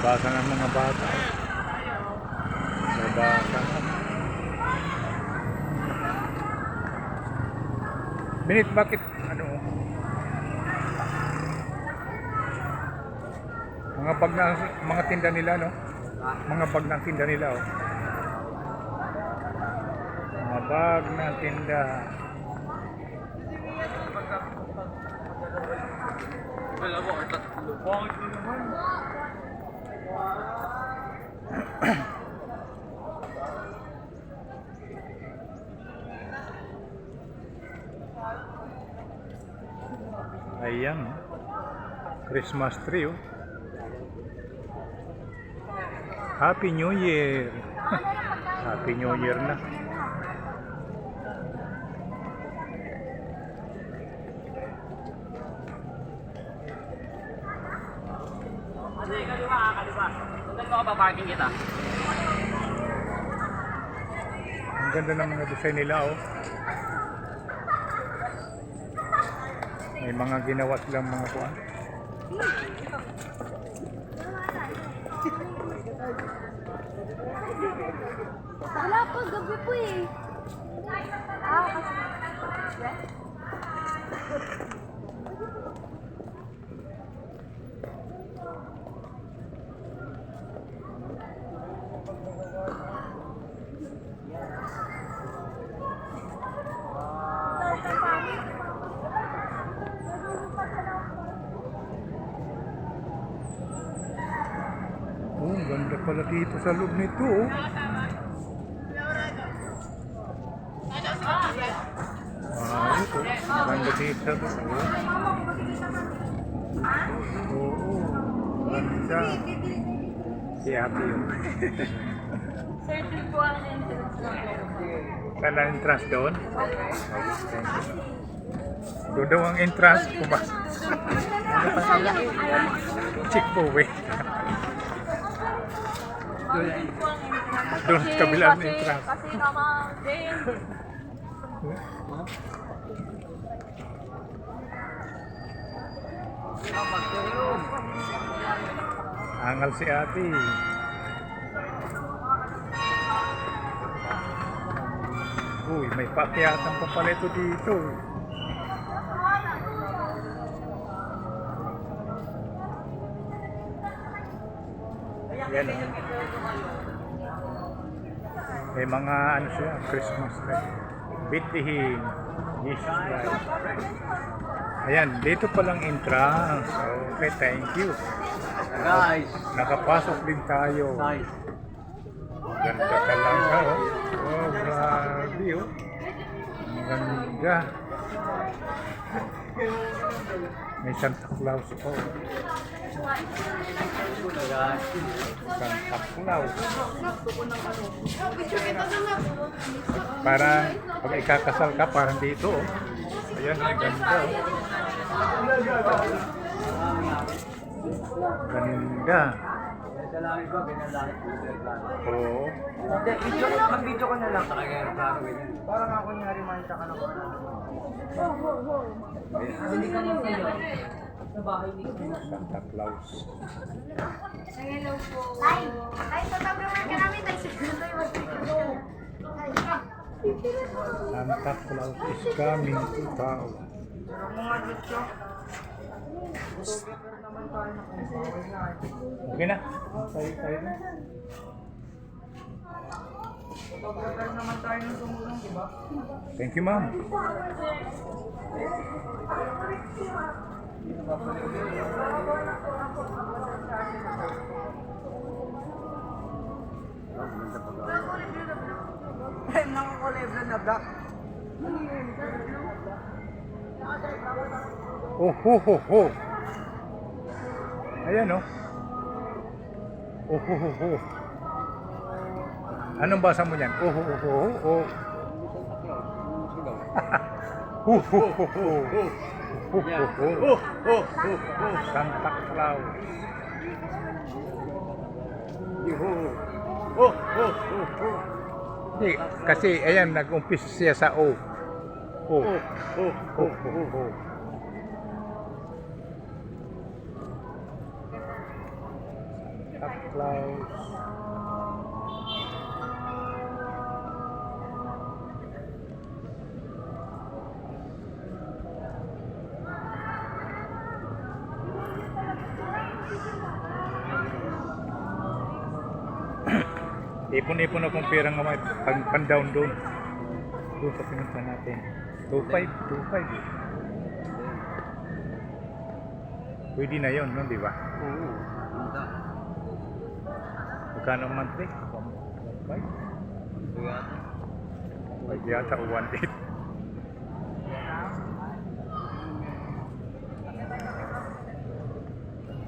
Labasan ng mga bata. Labasan. Minit, bakit ano? Mga bag na mga tinda nila no? Mga bag ng tinda nila oh. Mga bag ng tinda. Dalawa o tatlo. Bakit na naman? Ayan. oh. Christmas tree oh. Happy New Year. Happy New Year na. Kaliwa ka, kaliwa. Parking kita. Ang ganda ng mga design nila oh. May mga ginawa silang mga kuan. Wala po, gabi po eh. Ganda pala dito sa loob nito oh. Ah, ito. Ang ganda dito sa loob. oh. Oo. Ganda. Si ate yun. Certain po ang entrance. Saan ang entrance doon? Doon daw ang entrance. Pumasok. Chick po eh. Doon sa kabilang Kasi- entrance. Kasi naman, din. Angal si ate. Uy, may pakyatan pa pala ito Yan o. May mga ano siya, Christmas tree. Bitihin. Jesus Christ. Ayan, dito palang entrance. Okay, thank you. Guys. Nakapasok din tayo. Nice. Ganda talaga, oh. Oh, grabe, oh. Ang ganda. May Santa Claus po. Santa Claus. Parang pag ikakasal ka, parang dito, oh. Ayan, ang ganda, oh. Ganda. Sa langit ba, ganyan langit. Oo. Hindi, video ko, mag-video ko na lang. Talaga yung plano ganyan. Parang ako nyari man siya ka ng Hindi ka lang sa'yo. Sa bahay ni Santa Claus. Hello po. Ay, ay, tatawagan ka namin. Ay, siguro tayo mag-picture. Ay, ah. Santa Claus is coming to town. Okay na. Tayo, tayo na. Photographer naman tayo ng tumulong, di ba? Thank you, ma'am. Ay, nakakulay na black. Oh, ho, ho, ho. Ayan, oh. Oh, ho, ho, ho. Anong basa mo yan? Oh, ho, ho, ho, oh. Ho, ho, ho, ho. Ho, ho, ho. Santa Claus. Oh, oh, oh, oh. Hindi, kasi ayan, nag-umpisa siya sa O. O. O, O, O, O. Santa Claus. Ipon-ipon akong pera nga may pang, pang down doon. Doon sa pinunta natin. 2.5, 2.5. Pwede na yun, no, di ba? Oo. Magkano ang monthly? 1.5? Ito yata. 5 yata o 1.8.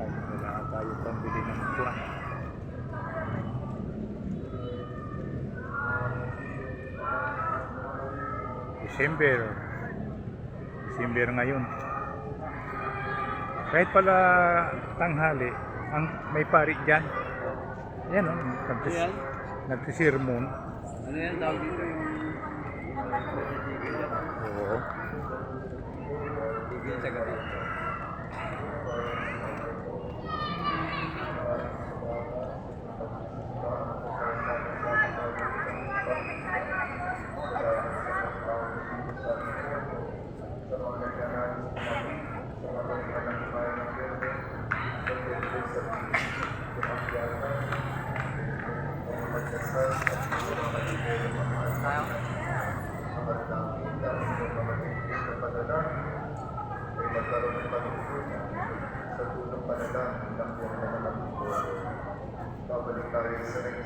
Ay, wala tayo pambili ng kuwan. December. December ngayon. Kahit pala tanghali, ang may pari dyan. Yan o, nagsis, Yan. nagsisirmon. Ano yan? Tawag dito yung... Oo. Tigil sa gabi. Tayo?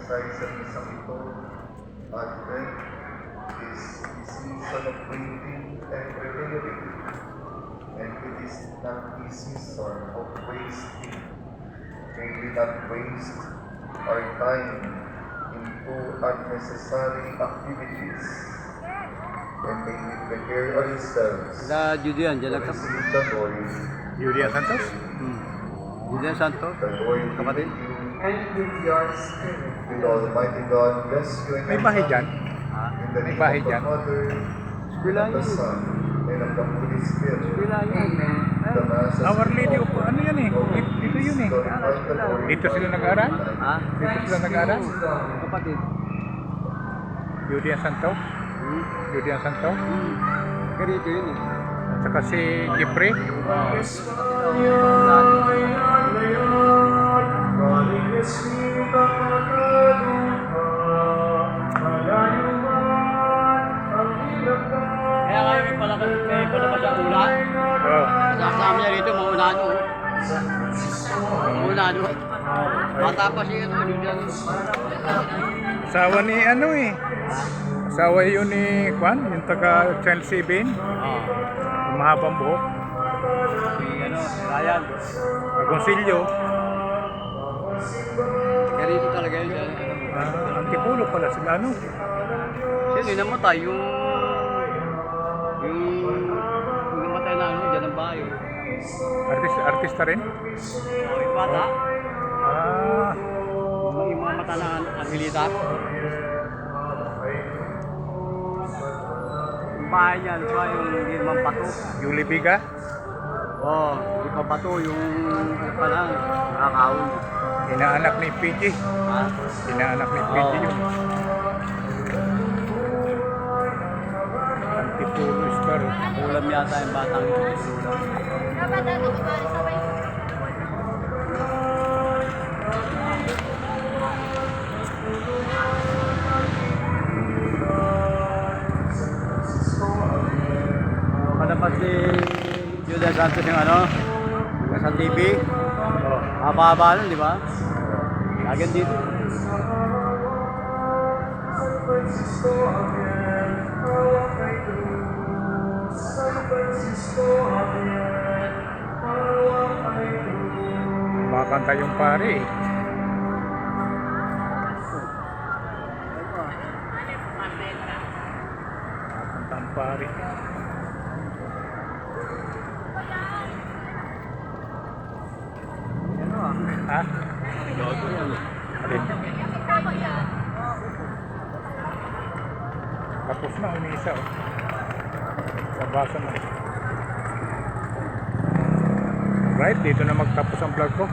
Sa isang ito. Advent is the season of waiting and preparing. And it is not a season of wasting. May we not waste our time into unnecessary activities. And may we prepare ourselves Sa Judean, to receive the Lord Yuria Santos? Hmm. Judean Santos. The Kapatid. and with your spirit. With Almighty God bless you and May bahay dyan? In the May name bahay of the dyan? Father, and of the. Son, and of the Holy Spirit. Yun. The Mass has Our Lady of, ano yan eh? Dito, dito yun eh. Dito sila nag-aaral? Ha? Dito sila nag-aaral? Kapatid. Yuria Santos? Hmm. Yuria Santos? Hmm. Ganito yun eh. At saka si Jeffrey? Kaya maunano. Maunano. Bata pa siya ito, Judean. Asawa ni ano eh. Asawa yun ni Kwan, yung taga Chelsea Bean. Ah. Yung mahabang buhok. Si ano, si Ryan. Agoncillo. Kaya rito talaga yun. siya. Ah, Antipulo pala sila ano. Sino yung namatay? Yung... Yung... Namatay na ano, dyan ang bahay. Artist, artista rin. Oh, yung bata. Ah, Yung, yung mga mata na Angelita. Yung bahay niya, di ba? Yung limang pato. Julie Biga. Oh, limang pato. Yung pa lang, nakakaon. Inaanak ni PG. Ha? Inaanak ni PG Oo. yun. Antipulo star. Ulam yata yung batang yun. Padapat si Julian Santos yung ano, sa TV. Haba-haba nun, di ba? Lagyan dito. Makakanta yung pare eh. Makakanta ang pare. Ha? Alin? Tapos na, umiisa oh. Nabasa na. Right, dito na magtapos ang vlog ko.